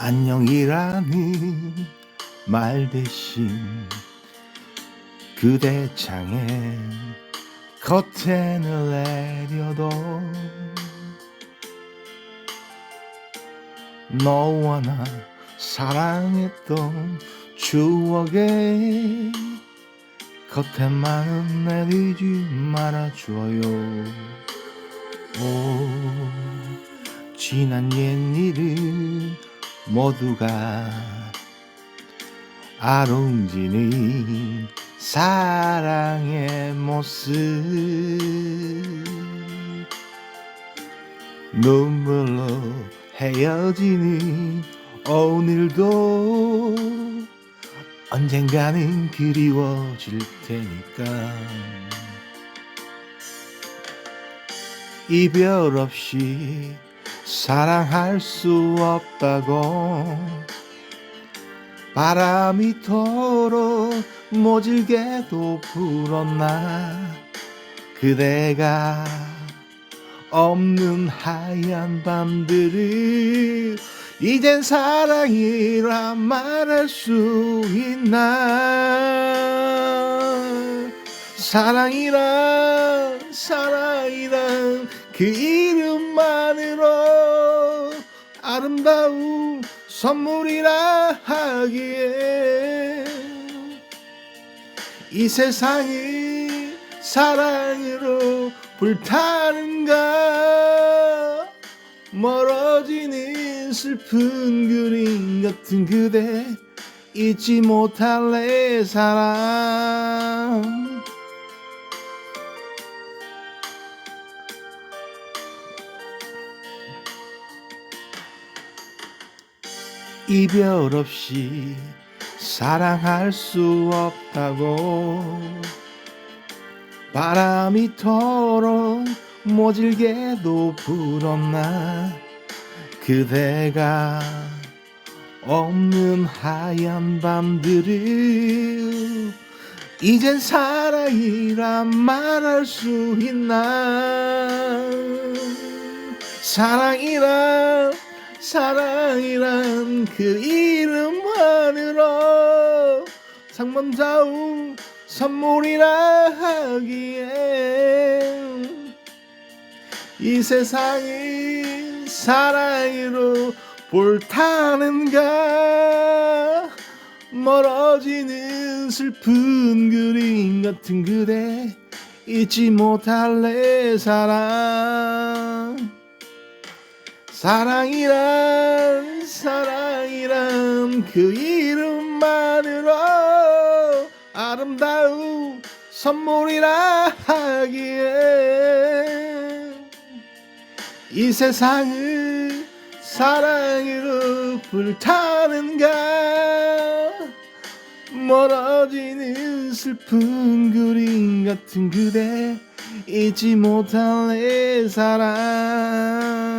안녕이라는 말 대신 그대 창에 커튼을 내려도 너와 나 사랑했던 추억에 커튼만은 내리지 말아줘요. 오 지난 옛일을 모두가 아롱지는 사랑의 모습. 눈물로 헤어지는 오늘도 언젠가는 그리워질 테니까. 이별 없이 사랑할 수 없다고. 바람이 도로 모질게도 불었나. 그대가 없는 하얀 밤들을 이젠 사랑이라 말할 수 있나. 사랑이란 사랑이란 그 이름만으로 아름다운 선물이라 하기에 이 세상이 사랑으로 불타는가? 멀어지는 슬픈 그림 같은 그대 잊지 못할 내 사랑 이별 없이 사랑할 수 없다고. 바람이 토록 모질게도 불었나. 그대가 없는 하얀 밤들을 이젠 사랑이라 말할 수 있나. 사랑이란 사랑이란 그 이름만으로 상범자우 선물이라 하기에 이 세상이 사랑으로 불타는가? 멀어지는 슬픈 그림 같은 그대 잊지 못할 내 사랑 사랑이란 사랑이란 그 이름만으로 아름다운 선물이라 하기에 이 세상을 사랑으로 불타는가? 멀어지는 슬픈 그림 같은 그대 잊지 못할 내 사랑